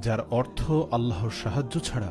যার অর্থ আল্লাহর সাহায্য ছাড়া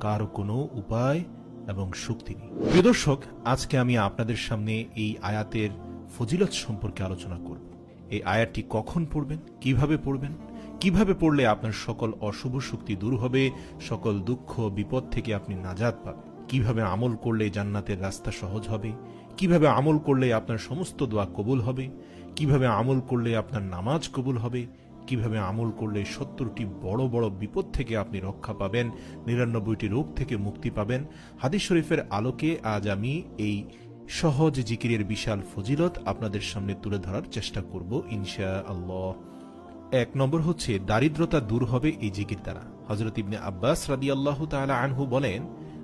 কারও কোনো উপায় এবং শক্তি নেই। প্রিয় দর্শক, আজকে আমি আপনাদের সামনে এই আয়াতের ফজিলত সম্পর্কে আলোচনা করব। এই আয়াতটি কখন পড়বেন, কীভাবে পড়বেন, কীভাবে পড়লে আপনার সকল অশুভ শক্তি দূর হবে, সকল দুঃখ, বিপদ থেকে আপনি নাজাদ পাবেন, কীভাবে আমল করলে জান্নাতের রাস্তা সহজ হবে কীভাবে আমল করলে আপনার সমস্ত দোয়া কবুল হবে? কীভাবে আমল করলে আপনার নামাজ কবুল হবে? কীভাবে আমল করলে সত্তরটি বড় বড় বিপদ থেকে আপনি রক্ষা পাবেন, নিরানব্বইটি রোগ থেকে মুক্তি পাবেন? হাদিস শরীফের আলোকে আজ আমি এই সহজ জিকিরের বিশাল ফজিলত আপনাদের সামনে তুলে ধরার চেষ্টা করব ইনশা আল্লাহ এক নম্বর হচ্ছে, দারিদ্রতা দূর হবে এই জিকির দ্বারা। হজরত ইবনে আব্বাস রাদি আল্লাহ তালা আনহু বলেন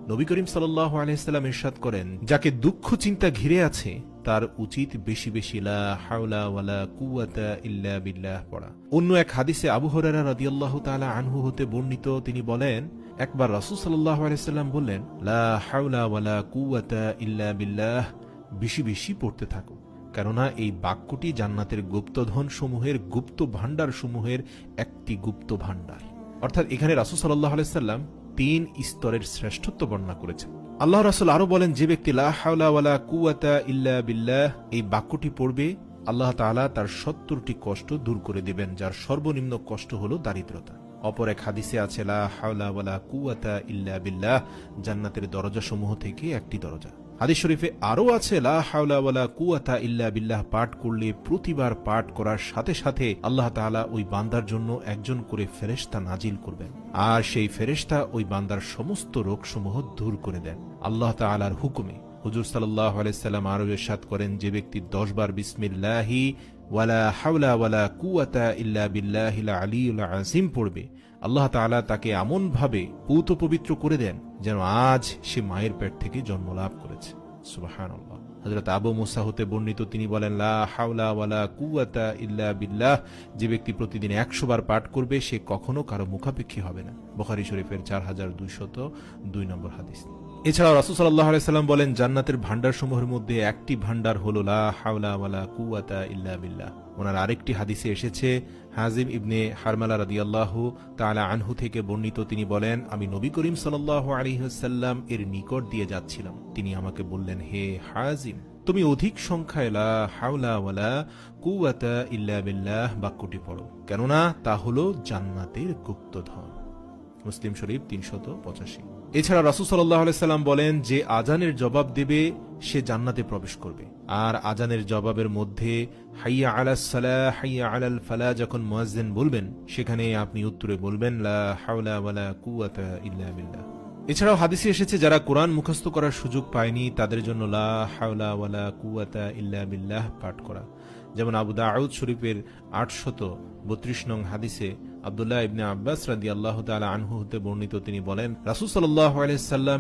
নবী করিম সাল্লাহ আলাইসাল্লাম ইরশাদ করেন, যাকে দুঃখ চিন্তা ঘিরে আছে, তার উচিত বেশি বেশি লা হাওলা ওয়ালা কুওয়াতা ইল্লা বিল্লাহ পড়া। অন্য এক হাদিসে আবু হরারা রাদিয়াল্লাহু তাআলা আনহু হতে বর্ণিত, তিনি বলেন, একবার রাসূল সাল্লাল্লাহু আলাইহি সাল্লাম বললেন, লা হাওলা ওয়ালা কুওয়াতা ইল্লা বিল্লাহ, বেশি বেশি পড়তে থাকো। কেননা এই বাক্যটি জান্নাতের গুপ্তধন সমূহের গুপ্ত ভাণ্ডার সমূহের একটি গুপ্ত ভাণ্ডার অর্থাৎ এখানে রাসূল সাল্লাল্লাহু আলাইহি সাল্লাম তিন স্তরের শ্রেষ্ঠত্ব বর্ণনা করেছেন। আল্লাহ রাসুল আরও বলেন, যে ব্যক্তি লা কুয়াতা ইল্লা বিল্লাহ, এই বাক্যটি পড়বে, আল্লাহ তাআলা তার সত্তরটি কষ্ট দূর করে দিবেন, যার সর্বনিম্ন কষ্ট হল দারিদ্রতা। অপর এক হাদিসে আছে, লা হাওলা ওয়ালা কুওয়াতা ইল্লা বিল্লাহ, জান্নাতের দরজা সমূহ থেকে একটি দরজা। হাদিস শরীফে আরও আছে, লা হাওলা ওয়ালা কুওয়াতা ইল্লা বিল্লাহ, পাঠ করলে প্রতিবার পাঠ করার সাথে সাথে আল্লাহ তাআলা ওই বান্দার জন্য একজন করে ফেরেশতা নাজিল করবেন। আর সেই ফেরেশতা ওই বান্দার সমস্ত রোগসমূহ দূর করে দেন। আল্লাহ তাআলার হুকুমে হুজুর সাল্লাল্লাহু আলাইহি সাল্লাম আরও ইরশাদ করেন, যে ব্যক্তি 10 বার বিসমিল্লাহি, ওয়ালা হাওলা ওয়ালা কুওয়াতা ইল্লা বিল্লাহিল আলিয়ুল আজিম পড়বে। আল্লাহ তাআলা তাকে এমন ভাবে পূত পবিত্র করে দেন যেন আজ সে মায়ের পেট থেকে জন্ম লাভ করেছে। সুবহানাল্লাহ। হযরত আবু মুসা হতে বর্ণিত তিনি বলেন, লা হাওলা ওয়ালা কুওয়াতা ইল্লা বিল্লাহ, যে ব্যক্তি প্রতিদিন 100 বার পাঠ করবে, সে কখনো কারও মুখাপেক্ষী হবে না। বুখারী শরীফের 4202 নম্বর হাদিস। এছাড়াও রাসূল সাল্লাল্লাহু আলাইহি সাল্লাম বলেন, জান্নাতের ভান্ডার সমূহের মধ্যে একটি ভান্ডার হল, লা হাওলা ওয়ালা কুওয়াতা ইল্লা বিল্লাহ। ওনার আরেকটি হাদিসে এসেছে, হাজিম ইবনে হারমালা রাদিয়াল্লাহু তাআলা আনহু থেকে বর্ণিত, তিনি বলেন, আমি নবী করিম সাল্লাল্লাহু আলাইহি ওয়াসাল্লাম এর নিকট দিয়ে যাচ্ছিলাম। তিনি আমাকে বললেন, হে হাজিম, তুমি অধিক সংখ্যায় লা হাওলা ওয়ালা কুওয়াতা ইল্লা বিল্লাহ বাক্যটি পড়ো। কেননা তা হলো জান্নাতের গুপ্তধন। মুসলিম শরীফ তিনশত পঁচাশি। এছাড়া রাসুল সাল্লাহ সাল্লাম বলেন, যে আজানের জবাব দেবে, সে জান্নাতে প্রবেশ করবে। আর আজানের জবাবের মধ্যে, হাইয়া আলাস সালাহ, হাইয়া আলাল ফালা যখন মুয়াজ্জিন বলবেন, সেখানে আপনি উত্তরে বলবেন, লা হাওলা ওয়ালা কুওয়াতা ইল্লা বিল্লাহ। এছাড়াও হাদিসে এসেছে, যারা কোরআন মুখস্থ করার সুযোগ পায়নি, তাদের জন্য লা হাওলা ওয়ালা কুওয়াতা ইল্লা বিল্লাহ পাঠ করা। যেমন আবু দাউদ শরীফের আটশত বত্রিশ নং হাদিসে আবদুল্লাহ ইবনে আব্বাস রাদি আল্লাহ তালা আনহু হতে বর্ণিত তিনি বলেন রাসুল সাল্লাহ আলাইসাল্লাম